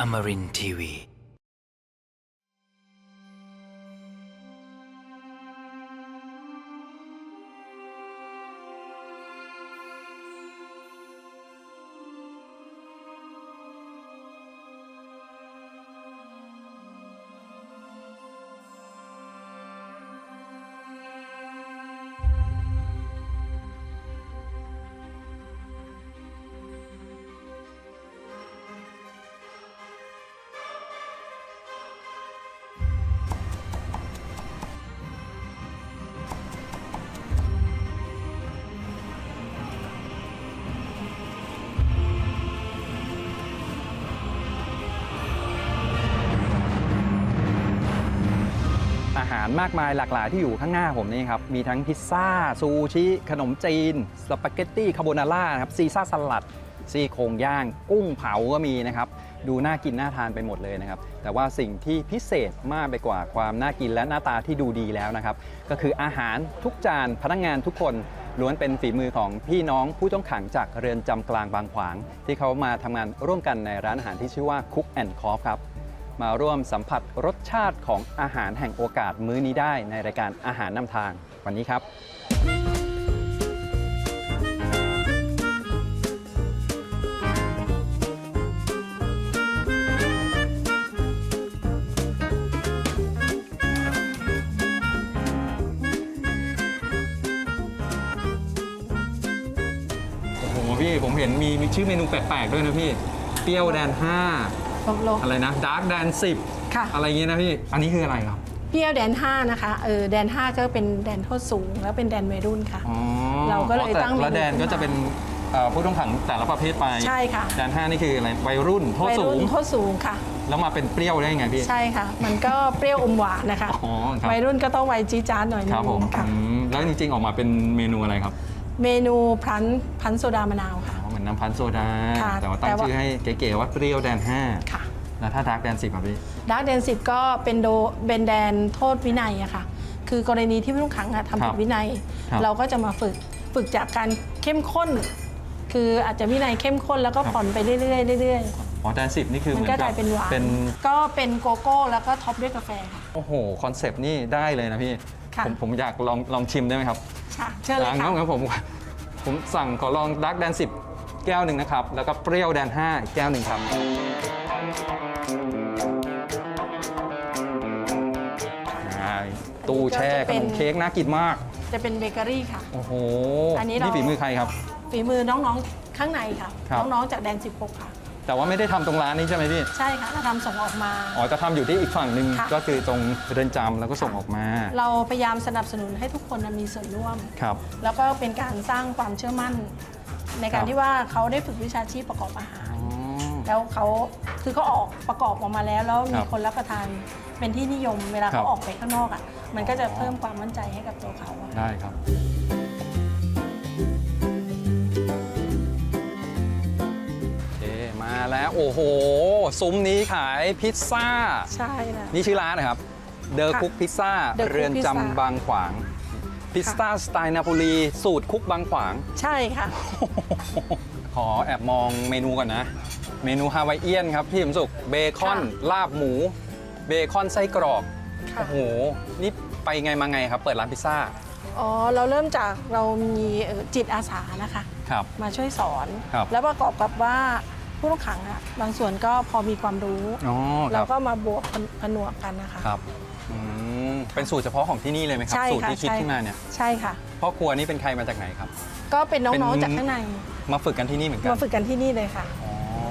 Amarin Tiwi. มากมายหลากหลายที่อยู่ข้างหน้าผมนี่ครับ มีทั้งพิซซ่า ซูชิ ขนมจีน สปาเกตตี้ คาโบนาร่าครับ ซีซ่าสลัด ซี่โครงย่าง กุ้งเผาก็มีนะครับ ดูน่ากินน่าทานไปหมดเลยนะครับ แต่ว่าสิ่งที่พิเศษมากไปกว่าความน่ากินและหน้าตาที่ดูดีแล้วนะครับ ก็คืออาหารทุกจานพนักงานทุกคนล้วนเป็นฝีมือของพี่น้องผู้ต้องขังจากเรือนจำกลางบางขวาง ที่เขามาทำงานร่วมกันในร้านอาหารที่ชื่อว่า Cook and c o f ครับ มาร่วมสัมผัสรสชาติของอาหารแห่งโอกาสมื้อนี้ได้ในรายการอาหารนำทางวันนี้ครับโอ้โหพี่ผมเห็นมีมีชื่อเมนูแปลกๆด้วยนะพี่ เปรี้ยวแดนล บลบ5อะไรนะดาร์กแดน10ค่ะ อะไรเงี้ยนะพี่ อันนี้คืออะไรครับเปรี้ยวแดน 5 นะคะ เออ แดน 5 ก็เป็นแดนโทษสูง แล้วเป็นแดนวัยรุ่นค่ะ อ๋อเราก็เลยอ๋อแต่ตั้งเมนูละแดนก็จะเป็นเอ่อผู้ต้องขังแต่ละประเภทไปใช่ค่ะ แดน5นี่คืออะไรวัยรุ่นโทษวัยสูรุ่ง นโทษสูงค่ะ แล้วมาเป็นเปรี้ยวได้ยังไงพี่ ใช่ค่ะ มันก็เปรี้ยวอมหวานนะคะ อ๋อครับ วัยรุ่นก็ต้องวัยจีดจานหน่อยนึครับผมงค่ะ อืมแล้วจริงๆออกมาเป็นเมนูอะไรครับ เมนูพลันพันโซดามะนาวค่ะ อ๋อเหมือนน้ำพันธุ์โซดา ค่ะแต่ว่าตั้แต่งว่า ชื่อให้เก๋ๆว่าเปรี้ยวแดน5ค่ะแล้วถ้าดาร์กแดน10ครับพี่ดาร์กแดน10ก็เป็นโดเป็นแดนโทษวินัยอะค่ะ คือกรณีที่ผู้ต้องขังอะทำผิครัดบวินัย ครับเราก็จะมาฝึกฝึกจากการเข้มข้น คืออาจจะวินัยเข้มข้นแล้วก็ผ่อนไปเรื่อยๆเรื่อยๆ อ๋อแดน10นี่คือเหมัมืนอนก็กักลายเป็นหวาน เป็นก็เป็นโกโก้แล้วก็ท็อปด้วยกาแฟค่ะ โอ้โหคอนเซปต์นี่ได้เลยนะพี่ค่ะ ผมผมอยากลองลองชิมได้ไหมครับค่ะ เชิญเลยอ่าค่ะงั้นงั้นผมผมสั่งขอลองดาร์กแดน10แก้วหนึ่งนะครับ แล้วก็เปรี้ยวแดน 5 อีกแก้วหนึ่งครับ อ่าตู้แช่ขนมเค้กน่ากินมาก จะเป็นเบเกอรี่ค่ะ โอ้โหอันนี้เรานี่ ฝีมือใครครับ ฝีมือน้องๆข้างในค่ะ ครับ น้องๆจากแดน 16 ค่ะ แต่ว่าไม่ได้ทำตรงร้านนี้ใช่ไหมพี่ ใช่ค่ะเราทำส่งออกมา อ๋อ จะทำอยู่ที่อีกฝั่งหนึ่งค่ะ ก็คือตรงเรือนจำแล้วก็ส่งออกมา เราพยายามสนับสนุนให้ทุกคนน่ะมีส่วนร่วม ครับ แล้วก็เป็นการสร้างความเชื่อมั่น ในกาครรับที่ว่าเขาได้ฝึกวิชาชีพประกอบอาหารอ๋อแล้วเขาคือเขาออกประกอบออกมาแล้ว แล้วคมีรับคนรับประทานเป็นที่นิยมเวลาครัเขาบออกไปข้างนอกอะมันก็จะอ๋อเพิ่มความมั่นใจให้กับตัวเขาอะได้ครับโอเคมาแล้วโอ้โห ซุ้มนี้ขายพิซซ่า ใช่นะ นี่ชื่อร้านนะครับ เดอะค่ะคุกพิซซ่า The Cook เรือนจำ Pizza บางขวาง พิซซ่าสไตล์นาโปลี สูตรคุกบางขวาง ใช่ค่ะ ขอแอบมองเมนูก่อนนะ เมนูฮาวายเอียนครับพี่สมสุขเบคอนค่ะลาบหมู เบคอนไส้กรอกค่ะ โอ้โห นี่ไปไงมาไงครับ เปิดร้านพิซซ่าอ๋อ เราเริ่มจากเรามีเอ่อจิตอาสานะคะ ครับ มาช่วยสอน ครับ แล้วประกอบกับว่าผู้ต้องขังอะบางส่วนก็พอมีความรู้ อ๋อคเรารับก็มาบวกผนวกกันนะคะ ครับอืม เป็นสูตรเฉพาะของที่นี่เลยไหมครับ ใช่สูตรค่ะที่คิดใช่ ขึ้นมาเนี่ยใช่ค่ะ พ่อครัวนี่เป็นใครมาจากไหนครับ ก็เป็นน้องเป็นๆจากข้างใน มาฝึกกันที่นี่เหมือนกันมาฝึกกันที่นี่เลยค่ะ อ๋อ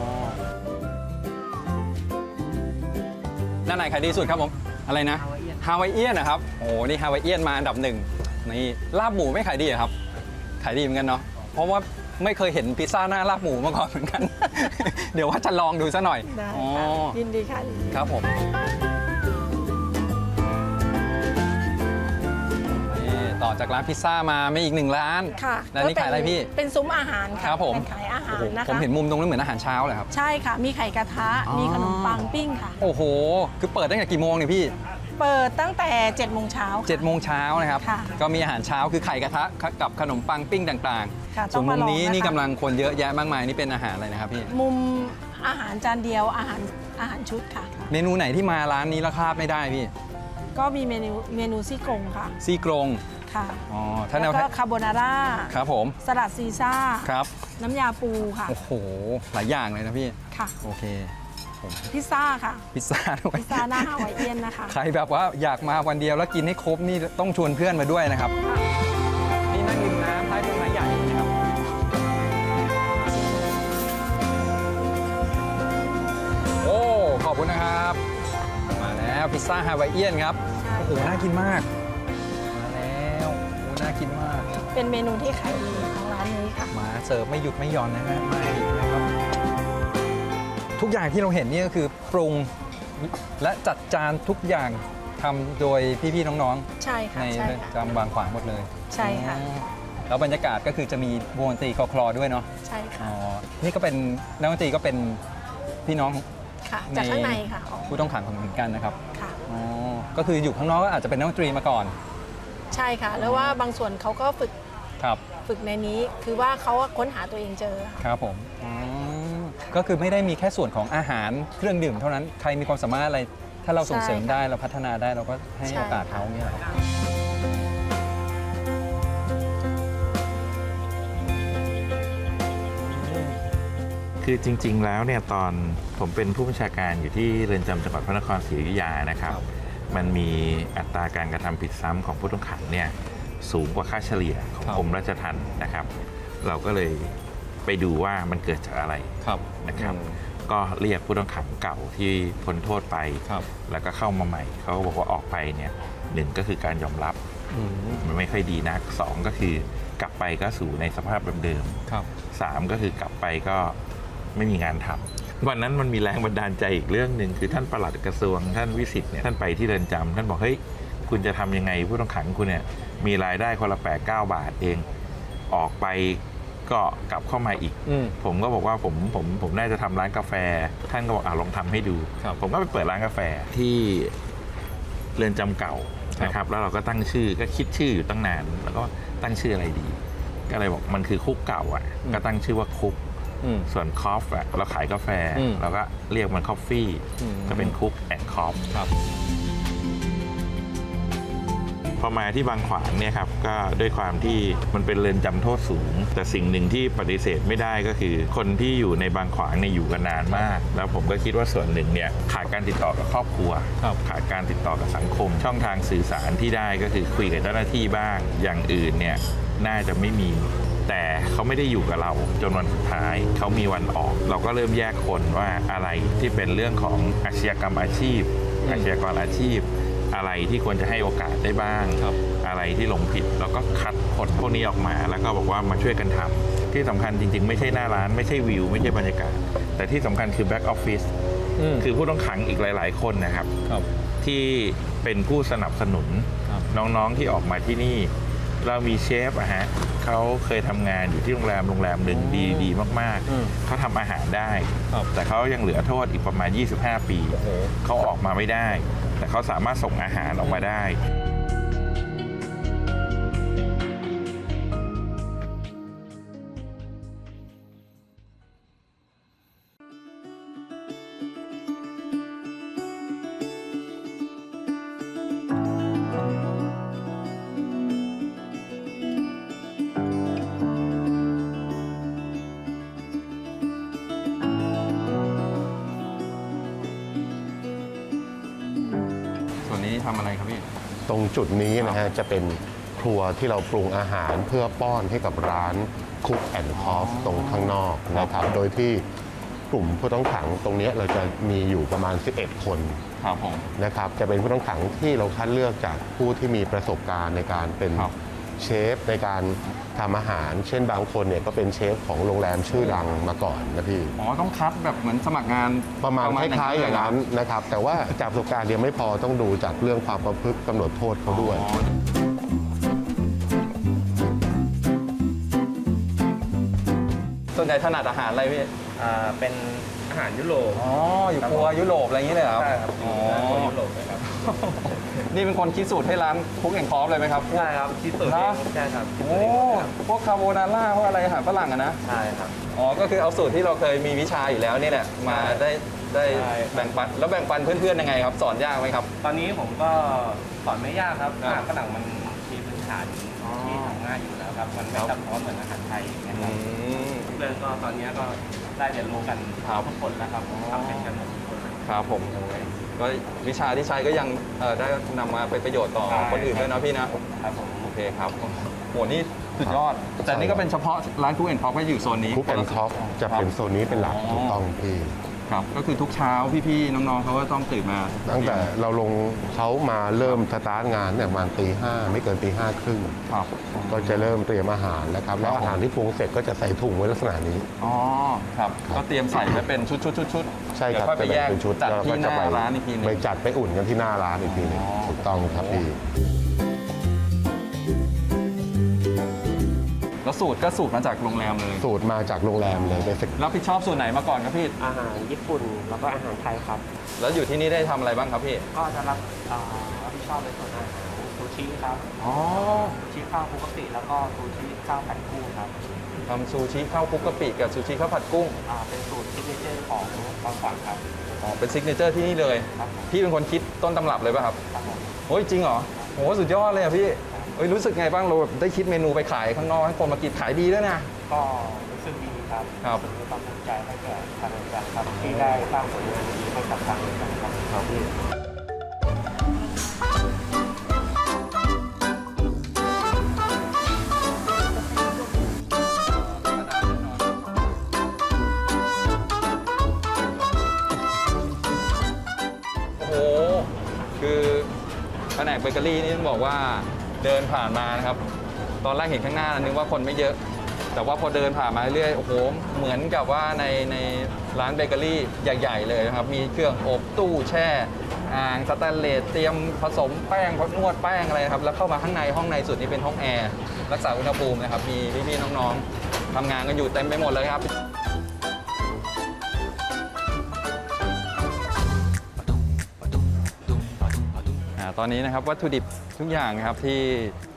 ด้านไหนขายดีสุดครับผมอะไรนะฮาวายเอียนนะครับโอ้นี่ฮาวายเอียนมาอันดับหนึ่งนี่ลาบหมูไม่ขายดีเหรอครับ ขายดีเหมือนกันเนาะเพราะว่าไม่เคยเห็นพิซซ่าหน้าลาบหมูมาก่อนเหมือนกัน เดี๋ยวว่าจะลองดูซะหน่อยได้อ๋อค่ะยินดีค่ะยินดีครับผม จากร้านพิซซ่ามาไม่อีกหนึ่งร้านค่ะร้านนี้ก็เป็ขายอะไรพี่ เป็นซุ้มอาหารคค่ะรับผมเป็นขายอาหารโอ้โหนะผมคะเห็นมุมตรงนั้นเหมือนอาหารเช้าเลยครับ ใช่ค่ะ มีไข่กระทะ อ๋อ มีขนมปังปิ้งค่ะ โอ้โห คือเปิดตั้งแต่กี่โมงเนี่ยพี่เปิดตั้งแต่7จ็ดโมงเช้าค่ะ 7จ็ดโมงเช้านะครับ ค่ะก็มีอาหารเช้าคือไข่กระทะกับขนมปังปิ้งต่างค่ะๆ ต้ส่อวนงมุมามลองนี้นะคะ นี่กำลังคนเยอะแยะมากมายนี่เป็นอาหารอะไรนะครับพี่ มุมอาหารจานเดียวอาหารอาหารชุดค่ะ เมนูไหนที่มาร้านนี้แล้วพลาดไม่ได้พี่ ก็มีเมนูเมนูซี่โครงค่ะ ซี่โครง ค่ะอ๋อถ้าแนแล้ววก็คาโบนาร่าครับผมสลัดซีซ่า ครับน้ำยาปูค่ะโอ้โหหลายอย่างเลยนะพี่ค่ะ โอเคพิซซ่าค่ะ พิซซ่าด้วยพิซซ่าหน้าฮาวายเอียนนะคะ ใครแบบว่าอยากมาวันเดียวแล้วกินให้ครบนี่ต้องชวนเพื่อนมาด้วยนะครับ นี่นั่งริมน้ำใต้ต้นไม้ใหญ่นะครับ โอ้ ขอบคุณนะครับ มาแล้วพิซซ่าฮาวายเอียนครับใช่โอ้โห น่ากินมาก กินมาก เป็นเมนูที่ขายดีของร้านนี้ค่ะ มาเสิร์ฟไม่หยุดไม่หย่อนนะฮะมาอีกนะครับ ทุกอย่างที่เราเห็นนี่ก็คือปรุงและจัดจานทุกอย่างทำโดยพี่ๆน้องใช่ๆ ค่ะในใช่เรือนค่ะ จำบางขวางหมดเลยใช่ค่ะ อ๋อแล้วบรรยากาศก็คือจะมีวงดนตรีคลอคลอด้วยเนาะ ใช่ค่ะอ๋อนี่ก็เป็นนักดนตรีก็เป็นพี่น้องค่ะจากข้างในค่ะของผู้ต้องขังของเหมือนกันนะครับ ค่ะ อ๋อ ก็คืออยู่ข้างนอกก็อาจจะเป็นนักดนตรีมาก่อน ใช่ค่ะ แล้วว่าบางส่วนเขาก็ฝึกครับฝึกในนี้ คือว่าเขาค้นหาตัวเองเจอค่ะครับผมอ๋อก็คือไม่ได้มีแค่ส่วนของอาหารเครื่องดื่มเท่านั้นใครมีความสามารถอะไร ถ้าเราส่งเสริมใช่ค่ะได้เราพัฒนาได้เราก็ให้ใช่โอกาสเขาเนี่ยเหรอคือจริง ๆ แล้วเนี่ยตอนผมเป็นผู้บัญชาการอยู่ที่เรือนจำจังหวัดพระนครศรีอยุธยานะครับ มันมีอัตราการกระทำผิดซ้ำของผู้ต้องขังเนี่ยสูงกว่าค่าเฉลี่ยของครับกรมราชทัณฑ์นะครับ เราก็เลยไปดูว่ามันเกิดจากอะไรครับนะครับ ก็เรียกผู้ต้องขังเก่าที่พ้นโทษไปครับแล้วก็เข้ามาใหม่ เขาก็บอกว่าออกไปเนี่ยหนึ่งก็คือการยอมรับอืมมันไม่ค่อยดีนักสองก็คือกลับไปก็สู่ในสภาพเดิมๆครับสามก็คือกลับไปก็ไม่มีงานทำ วันนั้นมันมีแรงบันดาลใจอีกเรื่องหนึ่งคือท่านปลัดกระทรวง ท่านวิสิทธิ์เนี่ยท่านไปที่เรือนจำท่านบอกเฮ้ยคุณจะทำยังไงผู้ต้องขังคุณเนี่ยมีรายได้คนละแปดเก้าบาทเอง ออกไปก็กลับเข้ามาอีกอืมผมก็บอกว่าผมผมผมน่าจะทำร้านกาแฟ ท่านก็บอกอ่าลองทำให้ดูครับผมก็ไปเปิดร้านกาแฟที่เรือนจำเก่านะครับ แล้วเราก็ตั้งชื่อก็คิดชื่ออยู่ตั้งนาน แล้วก็ตั้งชื่ออะไรดี ก็เลยบอกมันคือคุกเก่าอะอืมก็ตั้งชื่อว่าคุกอืม ส่วนคอฟอะเราขายกาแฟอืมเราก็เรียกมันคอฟฟี่อืมก็เป็นคุกแอนด์คอฟครับพอมาที่บางขวางเนี่ยครับก็ด้วยความที่มันเป็นเรือนจำโทษสูง แต่สิ่งหนึ่งที่ปฏิเสธไม่ได้ก็คือ คนที่อยู่ในบางขวางเนี่ยอยู่กันนานมาก แล้วผมก็คิดว่าส่วนหนึ่งเนี่ยขาดการติดต่อกับครอบครัวครับขาดการติดต่อกับสังคม ช่องทางสื่อสารที่ได้ก็คือคุยกับเจ้าหน้าที่บ้างอย่างอื่นเนี่ยน่าจะไม่มี แต่เขาไม่ได้อยู่กับเราจนวันสุดท้ายเขามีวันออก เราก็เริ่มแยกคนว่าอะไรที่เป็นเรื่องของอาชญากรรมอาชีพ อาชญากรอาชีพ อะไรที่ควรจะให้โอกาสได้บ้างครับอะไรที่หลงผิดเราก็คัดคนพวกนี้ออกมา แล้วก็บอกว่ามาช่วยกันทำที่สำคัญจริง ๆ ไม่ใช่หน้าร้านไม่ใช่วิว ไม่ใช่บรรยากาศ แต่ที่สำคัญคือแบ็กออฟฟิศอืมคือผู้ต้องขังอีกหลาย ๆ คนนะครับครับที่เป็นผู้สนับสนุนครับน้องๆที่ออกมาที่นี่ เรามีเชฟอะฮะเขาเคยทำงานอยู่ที่โรงแรมโรงแรมหนึ่งดีดีมากอืมๆเขาทำอาหารได้ ครับแต่เขายังเหลือโทษอีกประมาณ 25 ปี โอ้โห เขาออกมาไม่ได้ แต่เขาสามารถส่งอาหารออกมาได้ จุดนี้นะฮะจะเป็นครัวที่เราปรุงอาหารเพื่อป้อนให้กับร้านคุกแอนด์คอฟตรงข้างนอกนะครับ โดยที่กลุ่มผู้ต้องขังตรงเนี้ยเราจะมีอยู่ประมาณ 11 คนครับผมนะครับ จะเป็นผู้ต้องขังที่เราคัดเลือกจากผู้ที่มีประสบการณ์ในการเป็นครับ เชฟในการทำอาหาร เช่นบางคนเนี่ยก็เป็นเชฟของโรงแรมชื่อดังมาก่อนนะพี่ อ๋อต้องคัดแบบเหมือนสมัครงานประมาณคล้ายๆอย่างนั้นเลนะครับ แต่ว่าจากประสบการณ์เดียวไม่พอต้องดูจากเรื่องความประพฤติกำหนดโทษเขาด้วย อ๋อต้นใหญ่ถนัดอาหารอะไรพี่ อ่าเป็นอาหารยุโรปอ๋อ อยู่ครัวยุโรปอะไรอย่างนี้เลยเหรอใช่ครับอ๋อครัวยุโรปเลยครับ นี่เป็นคนคิดสูตรให้ร้านคุกแอนคอฟเลยไหมครับ ใช่ครับที่สุดเหรอใช่ครับที่สุโอ้ดเองครับพวกคาโบนาร่าพวกอะไรอาหารฝรั่งอะนะ ใช่ครับ อ๋อ ก็คือเอาสูตรที่เราเคยมีวิชาอยู่แล้วนี่แหละ มาได้ได้ใช่ แบ่งปัน แล้วแบ่งปันเพื่อนๆยังไงครับ สอนยากไหมครับ ตอนนี้ผมก็สอนไม่ยากครับครับอาหารฝรั่งมันมีพื้นฐานที่ทำง่ายอยู่แล้วครับ มันไม่ซับซ้อนเหมือนอาหารไทยอย่างเงี้ยครับ เพื่อนก็ตอนนี้ก็ได้เรียนรู้กันครับทุกคนแล้วครับทำเป็นกันหมดทุกคนเลยครับผม ก็วิชาที่ใช้ก็ยังเอ่อได้นำมาเป็นประโยชน์ต่อใช่ คนอื่นด้วยนะพี่นะ ครับผม โอเคครับโหนี่สุดยอด แต่นี่ก็เป็นเฉพาะร้านคุกแอนคอฟก็อยู่โซนนี้ คุกแอนคอฟจะเป็นโซนนี้เป็นหลักอ๋อ ถูกต้องพี่ ครับ ก็คือทุกเช้าพี่ๆน้องๆเขาก็ต้องตื่นมาตั้งแต่เราลงเขามาเริ่มสตาร์ทงานเนี่ยประมาณตีห้าไม่เกินตีห้าครึ่งครับ ก็จะเริ่มเตรียมอาหารแล้วครับแล้วอาหารที่ปรุงเสร็จก็จะใส่ถุงไว้ลักษณะนี้ อ๋อครับก็เตรียมใส่ไว้เป็นชุดชุดชุดชุดใช่ครับเดี๋ยวค่อยไปจะแยแบ่งกเป็นชุดจัดแล้วที่ก็หจะน้าไปร้านอีกทีหนึงไปจัดไปอุ่นกันที่หน้าร้านอีกทีหนึงอ๋อถูกต้องครับพี่ แล้วสูตรก็สูตรมาจากโรงแรมเลย สูตรมาจากโรงแรมเลยเป็นรับผิดชอบส่วนไหนมาก่อนครับพี่ อาหารญี่ปุ่นแล้วก็อาหารไทยครับ แล้วอยู่ที่นี่ได้ทำอะไรบ้างครับพี่ ก็จะรับอ่ารับผิดชอบในส่วนอาหารซูชิครับอ๋อซูชิข้าวปกติแล้วก็ซูชิข้าวผัดกุ้งครับทำซูชิข้าวคลุกกะปิกับซูชิข้าวผัดกุ้ง อ่าเป็นสูตรซิกเนเจอร์ของบางฝังครับอ๋อ เป็นซิกเนเจอร์ที่นี่เลย ครับผมพี่เป็นคนคิดต้นตำรับเลยป่ะครับ ครับผมโอ้ยจริงเหรอโหสุดยอดเลยอะพี่ เอ้ยรู้สึกไงบ้างเราแบบได้คิดเมนูไปขายข้างนอกให้คนมากินขายดีด้วยนะ ก็รู้สึกดีครับครับ สึกมีความภูมิใจให้แก่ทางบริษัทครับที่ได้สร้างผลงานดีให้กับทางบริษัทครับครับพี่โอ้โหคือแผนกเบเกอรี่นี่ต้องบอกว่า เดินผ่านมานะครับ ตอนแรกเห็นข้างหน้านึกว่าคนไม่เยอะ แต่ว่าพอเดินผ่านมาเรื่อยโอ้โหเหมือนกับว่าในในร้านเบเกอรี่ใหญ่ ๆ เลยนะครับ มีเครื่องอบตู้แช่อ่างสแตนเลสเตรียมผสมแป้งนวดแป้งอะไรครับแล้วเข้ามาข้างในห้องในสุดนี่เป็นห้องแอร์รักษาอุณหภูมินะครับมีพี่ๆน้องๆทำงานกันอยู่เต็มไปหมดเลยครับ ตอนนี้นะครับวัตถุดิบทุกอย่างนะครับที่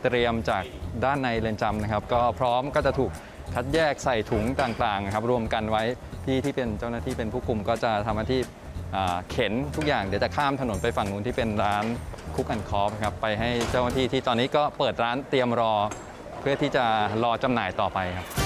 เตรียมจากด้านในเรือนจำนะครับ ก็พร้อมก็จะถูกคัดแยกใส่ถุงต่างๆนะครับรวมกันไว้พี่ที่เป็นเจ้าหน้าที่เป็นผู้คุมก็จะทำหน้าที่อ่าเข็นทุกอย่างเดี๋ยวจะข้ามถนนไปฝั่งนู้นที่เป็นร้านคุกอันคอฟครับไปให้เจ้าหน้าที่ที่ตอนนี้ก็เปิดร้านเตรียมรอ เพื่อที่จะรอจำหน่ายต่อไปครับ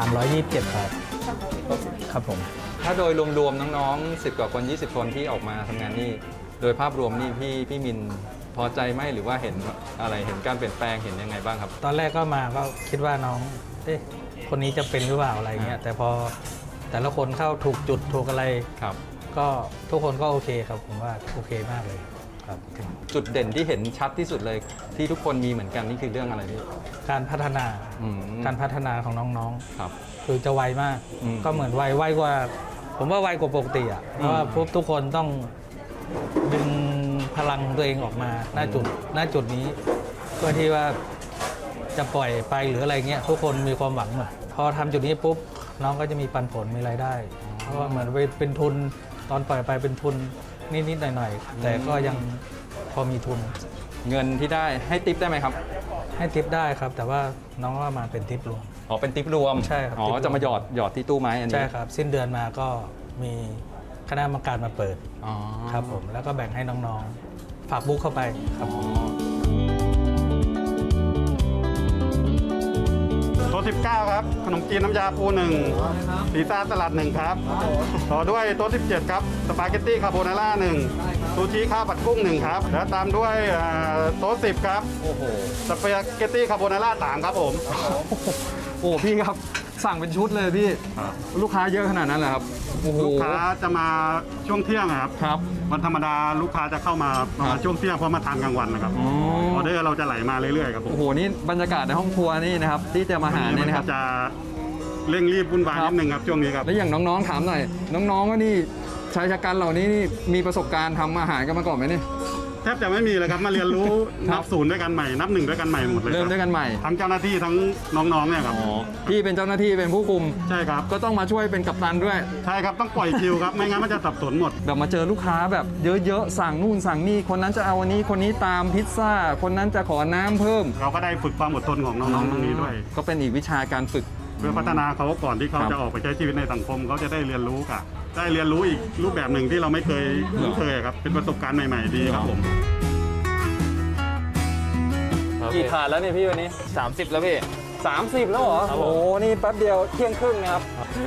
327 ครับ ครับผม ถ้าโดยรวมๆน้องๆ 10 กว่าคน 20 คนที่ออกมาทำงานนี่ โดยภาพรวมนี่พี่พี่มินพอใจไหมหรือว่าเห็นอะไรเห็นการเปลี่ยนแปลงเห็นยังไงบ้างครับ ตอนแรกก็มาก็คิดว่าน้อง เอ๊ะ คนนี้จะเป็นหรือเปล่าอะไรเงี้ย แต่พอแต่ละคนเข้าถูกจุดถูกอะไร ครับ ก็ทุกคนก็โอเคครับผมว่าโอเคมากเลย ครับจุดเด่นที่เห็นชัดที่สุดเลยที่ทุกคนมีเหมือนกันนี่คือเรื่องอะไรพี่การพัฒนาอืมการพัฒนาของน้องครับ ๆ คือจะไวมาก อืมก็เหมือนไวไวกว่า ผมว่าไวกว่าปกติอะเพราะว่าพวกทุกคนต้องดึงพลังตัวเองออกมาหน้าจุดหน้าจุดนี้เพื่อที่ว่าจะปล่อยไปหรืออะไรเงี้ยทุกคนมีความหวังหมดพอทำจุดนี้ปุ๊บน้องก็จะมีปันผลมีรายได้ เพราะว่าเหมือนไปเป็นทุนตอนปล่อยไปเป็นทุน นิดๆหน่อยๆ แต่ก็ยังพอมีทุนเงินที่ได้ให้ติปได้ไหมครับ ให้ทิปได้ครับ แต่ว่าน้องก็มาเป็นทิปรวม อ๋อเป็นติปรวมใช่ครับอ๋อติปรวมจะมาหยอดหยอดที่ตู้ไม้อันนี้ใช่ครับ สิ้นเดือนมาก็มีคณะกรรมการมาเปิดอ๋อครับผมแล้วก็แบ่งให้น้องๆฝากบุ๊กเข้าไปครับผม ตัว 19 ครับ ขนมจีนน้ำยาปูหนึ่งซีซ่าสลัดหนึ่งครับ ต่อด้วยตัว 17 ครับ สปาเกตตี้คาโบนาร่าหนึ่ง ซูชิข้าวผัดกุ้งหนึ่งครับ แล้วตามด้วยอ่าโต๊ะ10ครับ โอ้โห สปาเกตตี้คาโบนาร่าสามครับผม โอ้พี่ครับ สั่งเป็นชุดเลยพี่ลูกค้าเยอะขนาดนั้นเหรอครับ โอ้โหลูกค้าจะมาช่วงเที่ยงอะครับ ครับ วันธรรมดาลูกค้าจะเข้ามาประมาณช่วงเที่ยงเพราะมาทานกลางวันนะครับอ๋อออเดอร์เราจะไหลมาเรื่อยๆครับผมโอ้โห นี่บรรยากาศในห้องครัวนี่นะครับ ที่จะมาหาวัเนี่ยนะครับ จะเร่งรีบวุ่นวายครับ นิดนึงครับช่วงนี้ครับ แล้วอย่างน้องๆถามหน่อย น้องๆก็นี่ ชายชะกันเหล่านี้นี่มีประสบการณ์ทำอาหารกันมาก่อนไหมเนี่ย แทบจะไม่มีเลยครับมาเรียนรู้ครันับบศูนย์ด้วยกันใหม่ นับหนึ่งด้วยกันใหม่หมดเลยเริ่มด้วยกันใหม่ทั้งเจ้าหน้าที่ทั้งน้องๆเนี่ยครับพี่เป็นเจ้าหน้าที่เป็นผู้คุม ใช่ครับ ก็ต้องมาช่วยเป็นกัปตันด้วยใช่ครับต้องปล่อยคิวครับไม่งั้นมันจะสับสนหมด แบบมาเจอลูกค้าแบบเยอะๆสั่งนู่นสั่งนี่คนนั้นจะเอาอันนี้คนนี้ตามพิซซ่า คนนั้นจะขอน้ำเพิ่ม เราก็ได้ฝึกความอดทนของน้องๆตรงนี้ด้วย ก็เป็นอีกวิชาการฝึก เพื่อพัฒนาเขาก่อนที่เขาครับจะออกไปใช้ชีวิตในสังคมเขาจะได้เรียนรู้กับได้เรียนรู้อีกรูปแบบหนึ่งที่เราไม่เคยคุ้นเคยครับ เป็นประสบการณ์ใหม่ ๆ ดีครับผม กี่ถาดแล้วเนี่ยพี่วันนี้ 30 แล้วพี่ 30 แล้วเหรอ ครับผม โอ้โหนี่แป๊บเดียวเที่ยงครึ่งนะครับ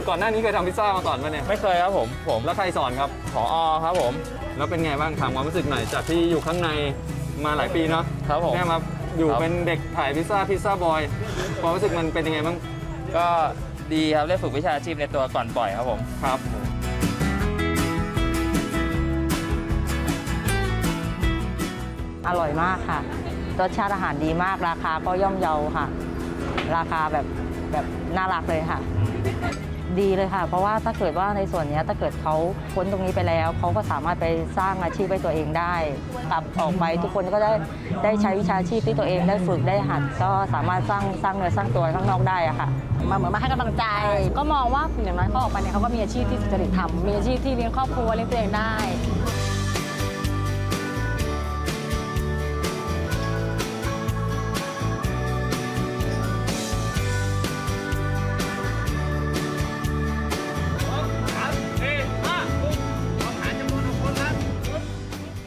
ก่อนหน้านี้เคยทำพิซซ่ามาก่อนปะเนี่ย ไม่เคยครับผม ผมแล้วใครสอนครับขออครับผม แล้วเป็นไงบ้างถามความรู้สึกหน่อยจากที่อยู่ข้างในมาหลายปีเนาะครับผม แม่มาอยู่ครับ เป็นเด็กถ่ายพิซซ่าพิซซ่าบอยความรู้สึกมันเป็นยังไงบ้าง ก็ดีครับได้ฝึกวิชาชีพในตัวก่อนปล่อยครับผมครับ อร่อยมากค่ะรสชาติอาหารดีมากราคาก็ย่อมเยาค่ะ ราคาแบบแบบน่ารักเลยค่ะ ดีเลยค่ะ เพราะว่าถ้าเกิดว่าในส่วนเนี้ยถ้าเกิดเขาพ้นตรงนี้ไปแล้วเขาก็สามารถไปสร้างอาชีพให้ตัวเองได้ กลับออกไปทุกคนก็ได้ได้ใช้วิชาชีพที่ตัวเองได้ฝึกได้หัดก็สามารถสร้างสร้างเนื้อสร้างตัวข้างนอกได้อะค่ะ มาเหมือนมาให้กำลังใจ ก็มองว่าอย่างน้อยเขาออกไปเนี่ยเขาก็มีอาชีพที่สุจริตทำมีอาชีพที่เลี้ยงครอบครัวเลี้ยงตัวเองได้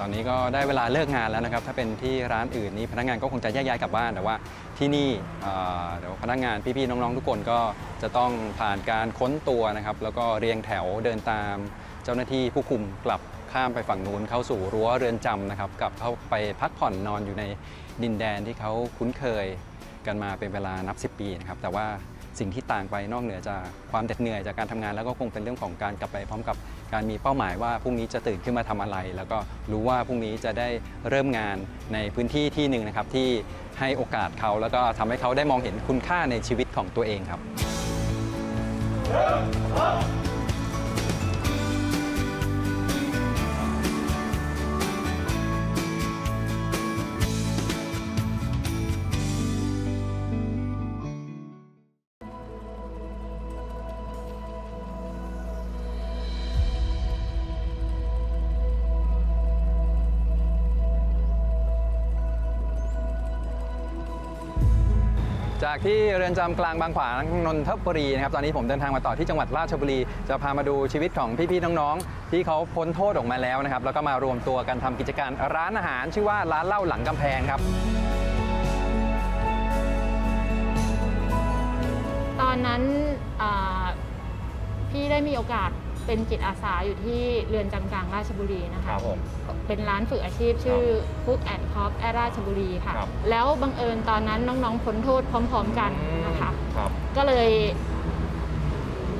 ตอนนี้ก็ได้เวลาเลิกงานแล้วนะครับ ถ้าเป็นที่ร้านอื่นนี่พนักงานก็คงจะแยกย้ายกลับบ้านแต่ว่า ที่นี่เดี๋ยวพนักงานพี่ๆน้องๆทุกคนก็จะต้องผ่านการค้นตัวนะครับ แล้วก็เรียงแถวเดินตาม เจ้าหน้าที่ผู้คุมกลับข้ามไปฝั่งนู้นเข้าสู่รั้วเรือนจำนะครับกลับเข้าไปพักผ่อนนอนอยู่ในดินแดนที่เขาคุ้นเคยกันมาเป็นเวลานับ 10 ปีนะครับแต่ว่า สิ่งที่ต่างไปนอกเหนือจากความเด็ดเหนื่อยจากการทำงาน แล้วก็คงเป็นเรื่องของการกลับไปพร้อมกับการมีเป้าหมายว่าพรุ่งนี้จะตื่นขึ้นมาทำอะไร แล้วก็รู้ว่าพรุ่งนี้จะได้เริ่มงานในพื้นที่ที่หนึ่งนะครับที่ให้โอกาสเขาแล้วก็ทำให้เขาได้มองเห็นคุณค่าในชีวิตของตัวเองครับ จากที่เรือนจำกลางบางขวางนนทบุรีนะครับตอนนี้ผมเดินทางมาต่อที่จังหวัดราชบุรี จะพามาดูชีวิตของพี่ๆน้องๆ ที่เขาพ้นโทษออกมาแล้วนะครับ แล้วก็มารวมตัวกันทำกิจการร้านอาหาร ชื่อว่าร้านเหล้าหลังกำแพงครับ ตอนนั้นอ่าพี่ได้มีโอกาสเป็นจิตอาสาอยู่ที่เรือนจำกลางราชบุรีนะคะครับผม เป็นร้านฝึกอาชีพชื่อฟุกแอนด์คอฟแอราชบุรีค่ะ ครับ แล้วบังเอิญตอนนั้นน้องๆพ้นโทษพร้อม ๆ กันนะคะ ครับ ก็เลย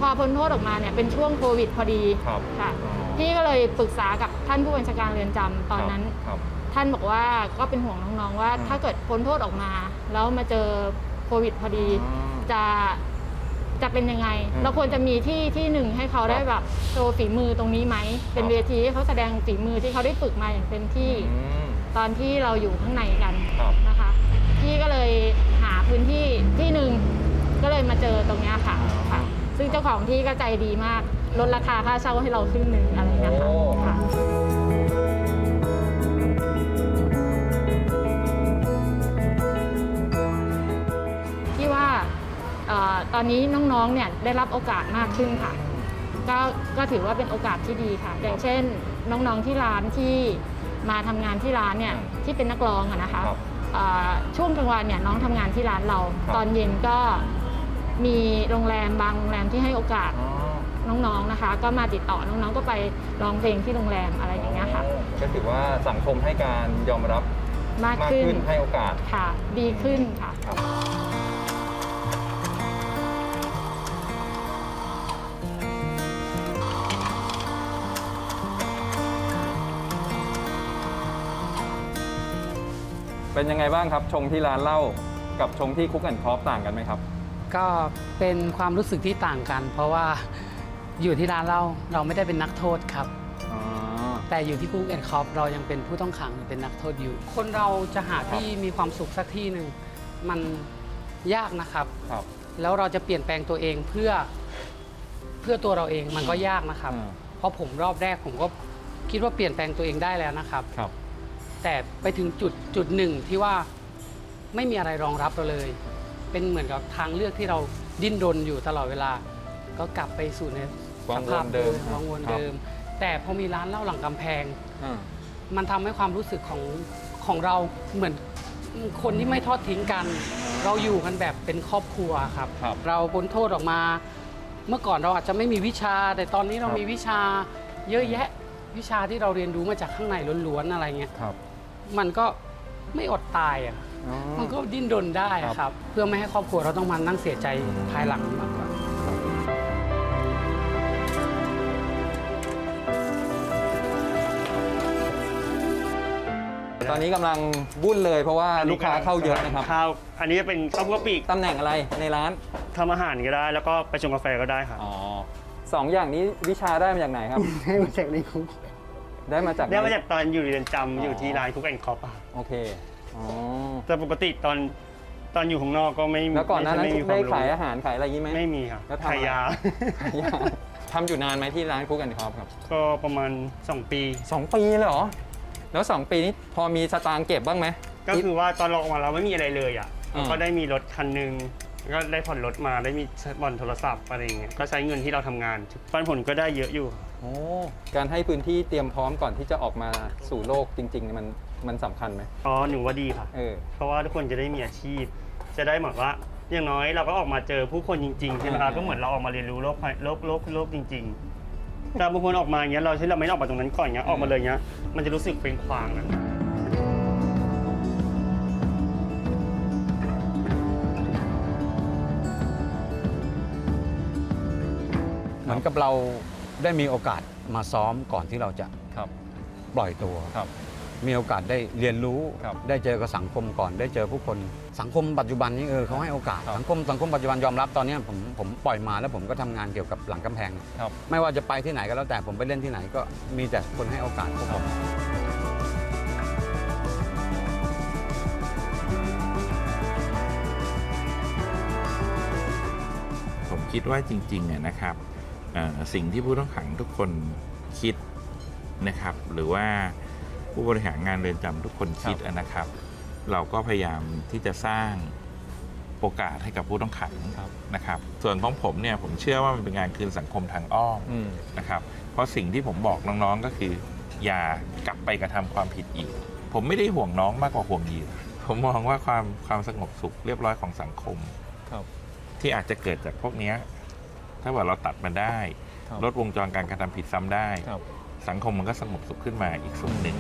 พอพ้นโทษออกมาเนี่ยเป็นช่วงโควิดพอดีครับค่ะอ๋อ พี่ก็เลยปรึกษากับท่านผู้บัญชาการเรือนจำตอนนั้น ครับ ท่านบอกว่าก็เป็นห่วงน้องๆว่า อืมถ้าเกิดพ้นโทษออกมา แล้วมาเจอโควิดพอดีจะ จะเป็นยังไงอืมเราควรจะมีที่ที่หนึ่งให้เขาได้แบบโชว์ฝีมือตรงนี้ไหม เป็นครับเวทีให้เขาแสดงฝีมือที่เขาได้ฝึกมาอย่างเต็มที่อืมตอนที่เราอยู่ข้างในกันครับนะคะพี่ก็เลยหาพื้นที่ที่หนึ่งก็เลยมาเจอตรงเนี้ยค่ะค่ะ ซึ่งเจ้าของที่ก็ใจดีมากลดราคาค่าเช่าให้เราครึ่งหนึ่งอะไรเงี้ยค่ะโอ้ค่ะ ตอนนี้น้องๆเนี่ยได้รับโอกาสมากขึ้นค่ะก็ก็ถือว่าเป็นโอกาสที่ดีค่ะ อย่างเช่น น้องๆที่ร้านที่มาทำงานที่ร้านเนี่ยที่เป็นนักร้องอะนะคะครับเอ่อช่วงกลางวันเนี่ยน้องทำงานที่ร้านเรา ครับ ตอนเย็นก็มีโรงแรมบางโรงแรมที่ให้โอกาสอ๋อน้องๆนะคะ ก็มาติดต่อน้องๆก็ไปร้องเพลงที่โรงแรมอะไรอย่างเงี้ยค่ะก็ถือว่าสังคมให้การยอมรับมากขึ้นให้โอกาสค่ะ ดีขึ้นค่ะ เป็นยังไงบ้างครับ ชงที่ร้านเหล้ากับชงที่คุกแอนด์คอฟต่างกันไหมครับ ก็เป็นความรู้สึกที่ต่างกัน เพราะว่าอยู่ที่ร้านเราเราไม่ได้เป็นนักโทษครับ อ๋อ แต่อยู่ที่คุกแอนด์คอปเรายังเป็นผู้ต้องขังหรือเป็นนักโทษอยู่ คนเราจะหาที่มีความสุขสักที่หนึ่งมันยากนะครับ ครับ แล้วเราจะเปลี่ยนแปลงตัวเองเพื่อเพื่อตัวเราเองมันก็ยากนะครับอืมเพราะผมรอบแรกผมก็คิดว่าเปลี่ยนแปลงตัวเองได้แล้วนะครับ ครับ แต่ไปถึงจุดจุดหนึ่งที่ว่าไม่มีอะไรรองรับเราเลย เป็นเหมือนกับทางเลือกที่เราดิ้นรนอยู่ตลอดเวลา ก็กลับไปสู่ในวัสงวนภาพเดิเดิมมวังวนครับเดิม แต่พอมีร้านเหล้าหลังกำแพงอ่ามันทำให้ความรู้สึกของของเราเหมือนคนที่ไม่ทอดทิ้งกัน เราอยู่กันแบบเป็นครอบครัวครับครับเราพ้นโทษออกมา เมื่อก่อนเราอาจจะไม่มีวิชา แต่ตอนนี้เราครับมีวิชาเยอะแยะวิชาที่เราเรียนรู้มาจากข้างในล้วนๆอะไรเงี้ยครับ มันก็ไม่อดตายอะ อ๋อ มันก็ดิ้นรนได้อะครับ เพื่อไม่ให้ครอบครัวเราต้องมานั่งเสียใจภายหลังมากกว่า ตอนนี้กำลังวุ่นเลยเพราะว่าลูกค้าเข้าเยอะนะครับข้าวอันนี้จะเป็นข้าวคั่วปีกตำแหน่งอะไรในร้าน ทำอาหารก็ได้ แล้วก็ไปชงกาแฟก็ได้ครับอ๋อสองอย่างนี้วิชาได้มาจากไหนครับได้มาจากในคุก ได้มาจากได้มาหนจากตอนอยู่เรือนจำอ๋อออยู่ที่ร้านคุกแอนด์คอปอะโอเคอ๋อแต่ปกติตอนตอนอยู่ข้างนอกก็ไม่แล้วก่อนหน้านั้นไม่มีควได้มรู้ขายอาหารขายอะไรอย่างนี้ไหมไม่มีครับแล้วทำอะไรขายยาขายยาทำอยู่นานไหมที่ร้านคุกแอนด์คอฟครับ ก็ประมาณ 2 ปีสองปีเลยเหรอแล้วสองปีนี้พอมีสตางค์เก็บบ้างไหมก็คือว่าตอนเราออกมาเราไม่มีอะไรเลยอะอืมก็ได้มีรถคันหนึ่ง ก็ได้ผ่อนรถมาได้มีผ่อนโทรศัพท์อะไรอย่างเงี้ยก็ใช้เงินที่เราทำงานปันผลก็ได้เยอะอยู่ โอ้การให้พื้นที่เตรียมพร้อมก่อนที่จะออกมาสู่โลกจริงๆมันมันสำคัญไหมอ๋อหนูว่าดีค่ะ เออ เพราะว่าทุกคนจะได้มีอาชีพ จะได้เหมือนว่าอย่างน้อยเราก็ออกมาเจอผู้คนจริงๆใช่ไหมครับอืม ก็เหมือนเราออกมาเรียนรู้โลกภายโลกโลกโลกจริงๆแต่บางคนออกมาอย่างเงี้ยเราใช้เราไม่ได้ออกมาตรงนั้นก่อนเงี้ยออกมาเลยเงี้ยมันจะรู้สึกเป็นควางอะ มือนกับเราได้มีโอกาสมาซ้อมก่อนที่เราจะครับ ปล่อยตัว ครับ มีโอกาสได้เรียนรู้ ครับได้เจอกับสังคมก่อน ได้เจอผู้คน สังคมปัจจุบันนี้เออเขาให้โอกาส ครับสังคมสังคมปัจจุบันยอมรับตอนนี้ผมผมปล่อยมาแล้วผมก็ทำงานเกี่ยวกับหลังกำแพง ครับ ไม่ว่าจะไปที่ไหนก็แล้วแต่ผมไปเล่นที่ไหนก็มีแต่คนให้โอกาสพวกผม ผมคิดว่าจริงๆอะนะครับเอ่อ สิ่งที่ผู้ต้องขังทุกคนคิดนะครับ หรือว่าผู้บริหารงานเรือนจำทุกคนคิดอะนะครับ เราก็พยายามที่จะสร้างโอกาสให้กับผู้ต้องขังครับนะครับ ส่วนของผมเนี่ยผมเชื่อว่ามันเป็นงานคืนสังคมทางอ้อมอืมนะครับ เพราะสิ่งที่ผมบอกน้องๆก็คือ อย่ากลับไปกระทำความผิดอีก ผมไม่ได้ห่วงน้องมากกว่าห่วงเหยื่อผมมองว่าความความสงบสุขเรียบร้อยของสังคมครับที่อาจจะเกิดจากพวกเนี้ย ถ้าว่าเราตัดมันได้ ครับ ลดวงจรการกระทำผิดซ้ำได้ ครับ สังคมมันก็สงบสุขขึ้นมาอีกส่วนหนึ่ง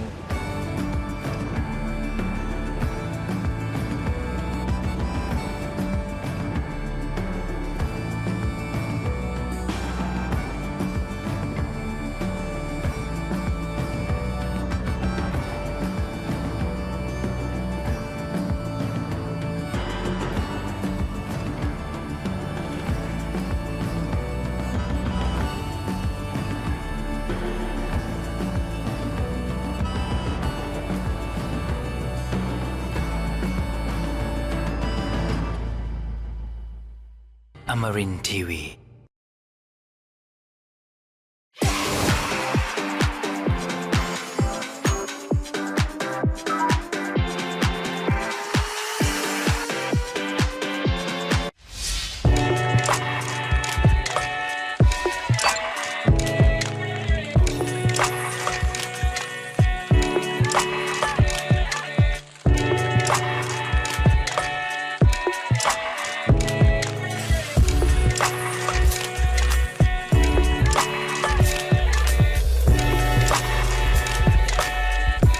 Amarin Tiwi.